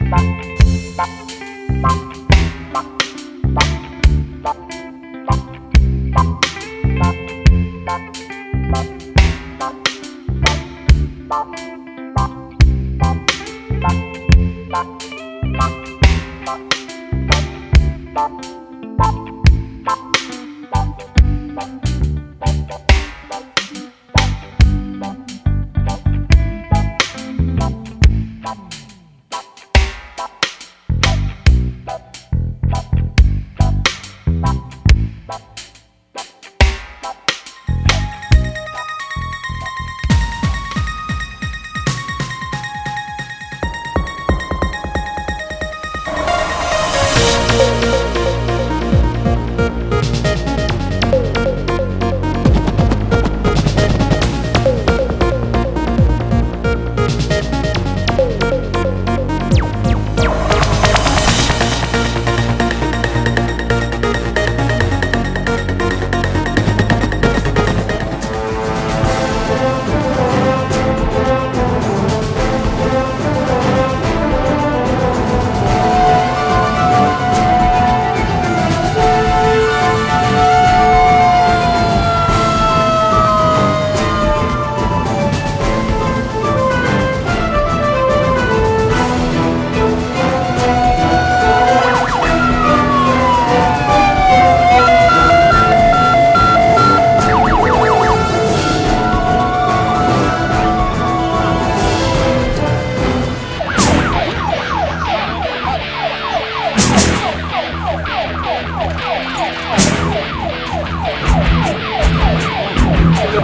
Bye.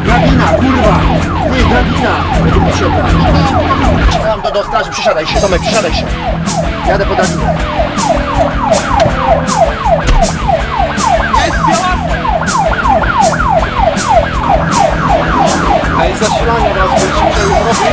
Drabina, kurwa! Nie, drabina! Będzie potrzebna. Czekam do, do straży, przysiadaj się, Tomek, przysiadaj się. Jadę po drabinę. Jest zasilanie raz, bo się musiał już robić.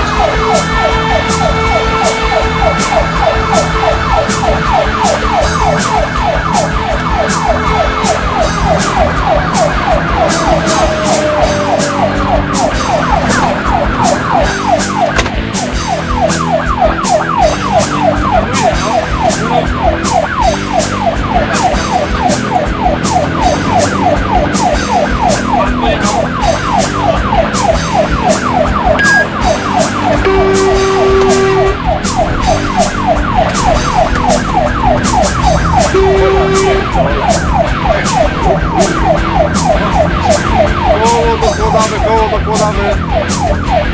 郭大飞。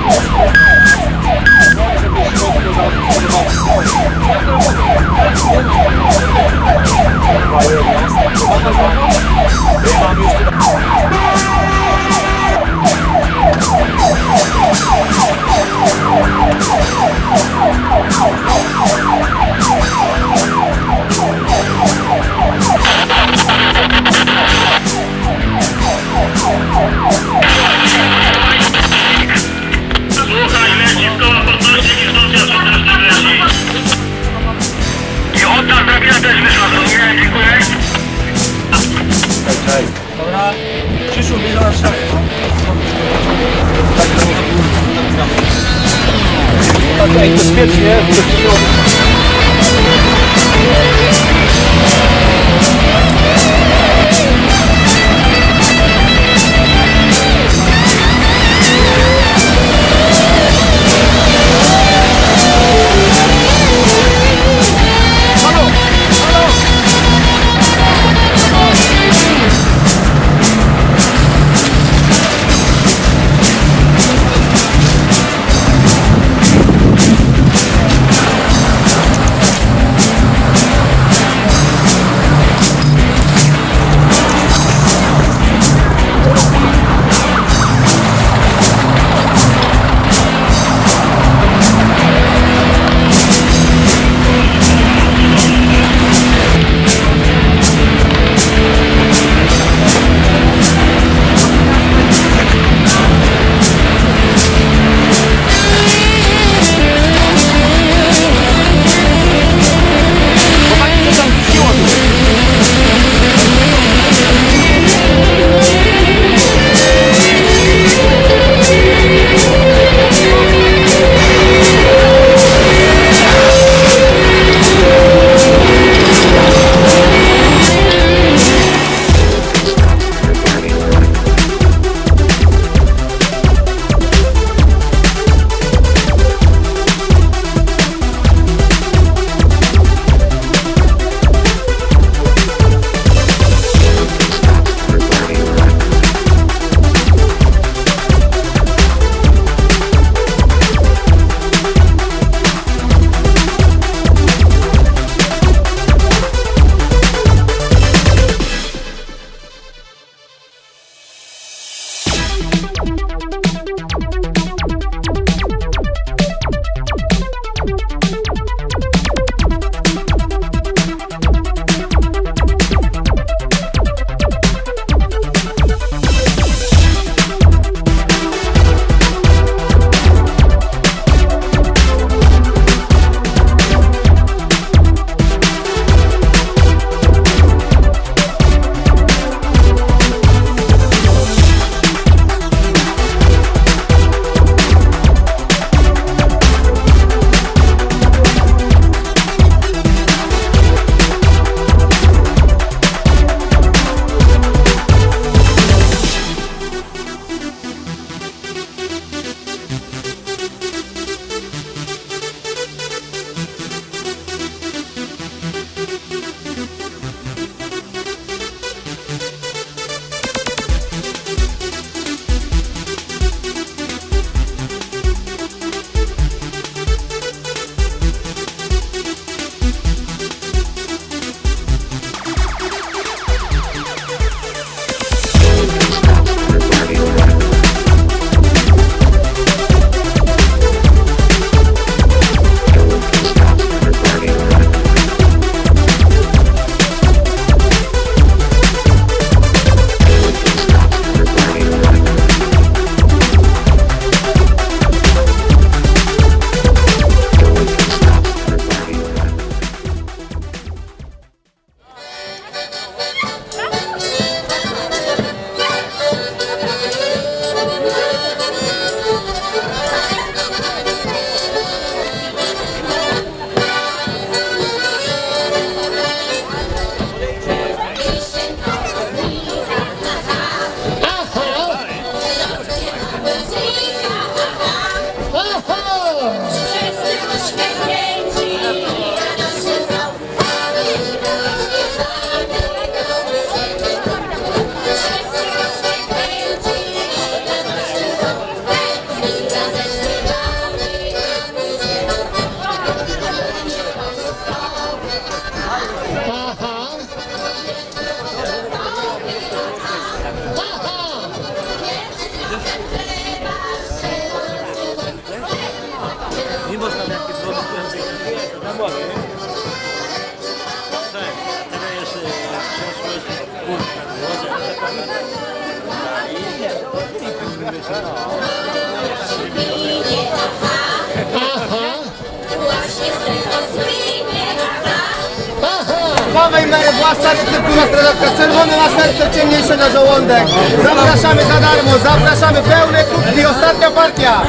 Nowej Mary Błaszczary Cyrkula Strażacka, czerwony ma serce, ciemniejsze na żołądek. Zapraszamy za darmo, zapraszamy pełne kubki, ostatnia partia.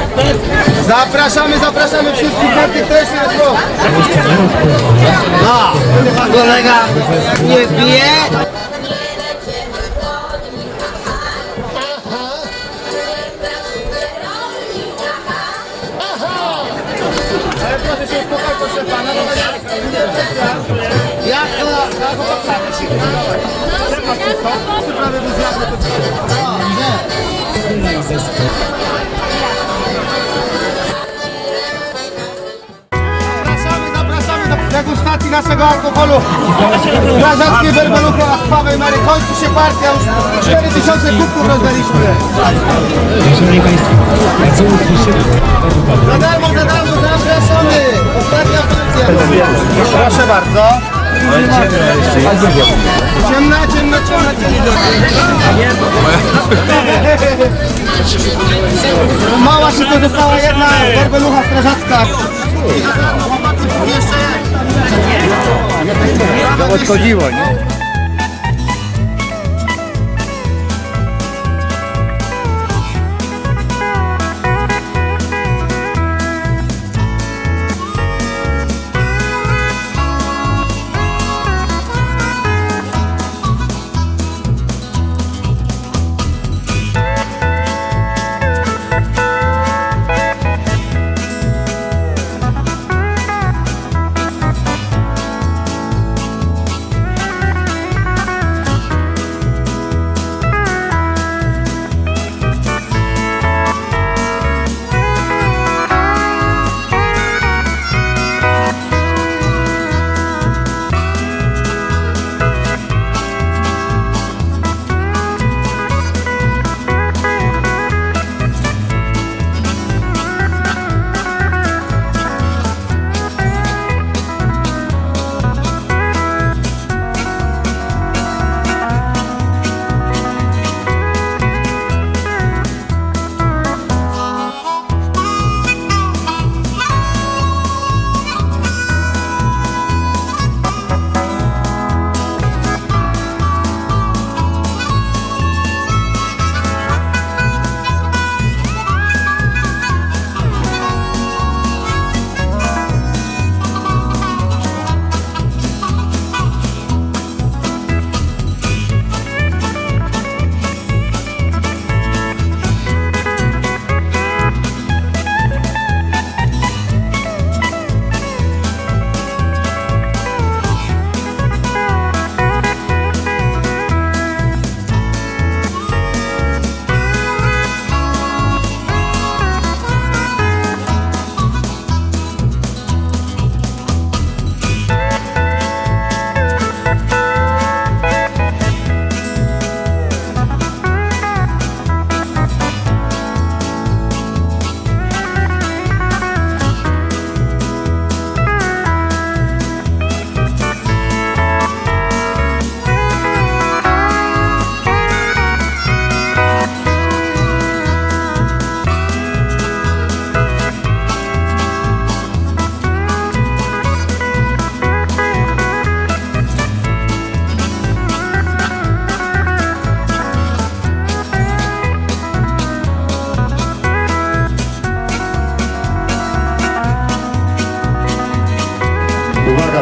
Zapraszamy, zapraszamy wszystkich chętnych też na. No, kolega nie bije. Ja- to? Jak to? Prawie był naszego alkoholu. Strażackie Berbeluchy oraz Paweł Mary. Kończy się partia, już 4000 kubków rozdaliśmy. Za darmo, za darmo, zapraszamy. Ostatnia partia. Proszę bardzo. Ciemna, ciemna, ciemna, ciemna. Mała się to została jedna berbelucha strażacka. Jeszcze To odchodziło, nie?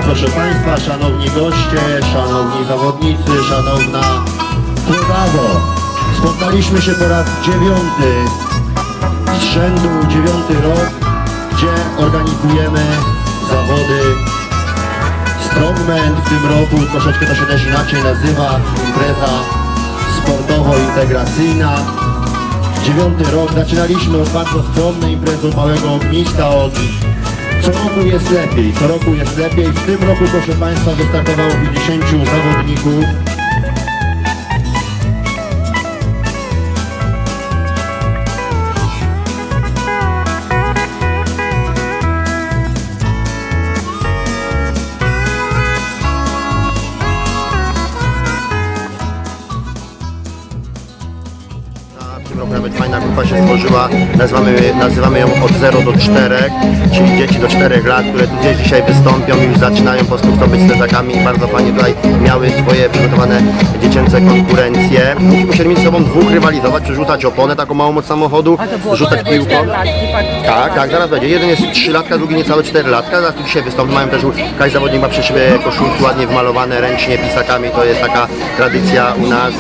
Proszę Państwa, szanowni goście, szanowni zawodnicy, szanowna Prawo. Spotkaliśmy się po raz dziewiąty z rzędu, dziewiąty rok, gdzie organizujemy zawody Strongman w tym roku, troszeczkę to się też inaczej nazywa, impreza sportowo-integracyjna. Dziewiąty rok, zaczynaliśmy od bardzo skromnej imprezy małego ogniska, od co roku jest lepiej, co roku jest lepiej. W tym roku, proszę Państwa, wystartowało 50 zawodników. Fajna grupa się stworzyła, nazywamy, nazywamy ją od 0 do 4, czyli dzieci do 4 lat, które tu gdzieś dzisiaj wystąpią i już zaczynają po prostu być strażakami i bardzo fajnie tutaj miały swoje przygotowane dziecięce konkurencje. Musimy się między sobą dwóch rywalizować, przerzucać oponę taką małą od samochodu, rzucać piłką. Tak, tak, zaraz będzie. Jeden jest 3 latka, drugi niecałe 4 latka. Zaraz tu dzisiaj wystąpi. Mają też, każdy zawodnik ma przy szybie koszulki ładnie wmalowane ręcznie pisakami. To jest taka tradycja u nas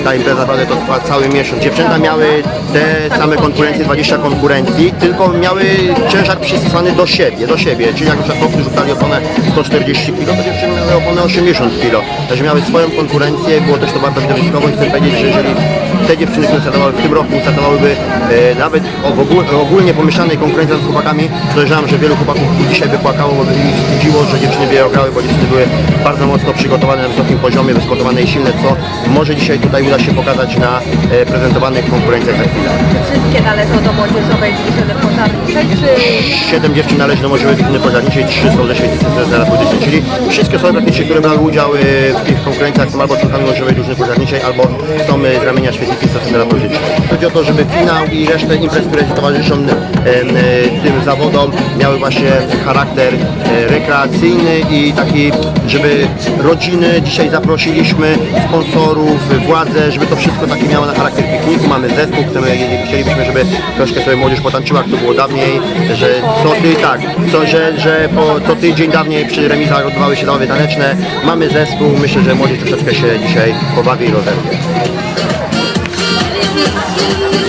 i ta impreza naprawdę to trwa cały miesiąc. Dziewczęta miały te same konkurencje, 20 konkurencji, tylko miały ciężar przystosowany do siebie, do siebie. Czyli jak na przykład chłopcy rzucali oponę 140 kg, to dziewczyny miały oponę 80 kg. Także miały swoją konkurencję, było też to bardzo widowiskowo i chcę powiedzieć, że jeżeli te dziewczyny, które startowały w tym roku, startowałyby e, nawet w ogól, ogólnie pomieszanej konkurencji z chłopakami, dojrzewam, że wielu chłopaków dzisiaj by płakało, bo by ich wstydziło, że dziewczyny wygrały, bo dziewczyny były bardzo mocno przygotowane na wysokim poziomie, wysportowane i silne, co może dzisiaj tutaj uda się pokazać na e, prezentowanych konkurencjach za chwilę. Wszystkie należą do młodzieżowej diwizyny pożarniczej, czy Siedem dziewczyn należy do młodzieżowej drużyny pożarniczej, trzy są ze świetlicy terapeutycznej, czyli wszystkie osoby praktycznie, które brały udział e, w tych konkurencjach są albo członkami młodzieżowej drużyny pożarniczej, albo są e, z ramienia świetlicy stacji terapeutycznej. Chodzi o to, żeby finał i resztę imprez, które towarzyszą tym zawodom, miały właśnie charakter e, rekreacyjny i taki, żeby rodziny, dzisiaj zaprosiliśmy sponsorów, władze, żeby to wszystko taki miało na charakter pikniku. Mamy zespół, chcemy, chcielibyśmy, żeby troszkę sobie młodzież potańczyła, jak to było dawniej, że co ty, tak, co, że, że po, co tydzień dawniej przy remizach odbywały się zabawy taneczne. Mamy zespół, myślę, że młodzież troszeczkę się dzisiaj pobawi i rozerwie. Música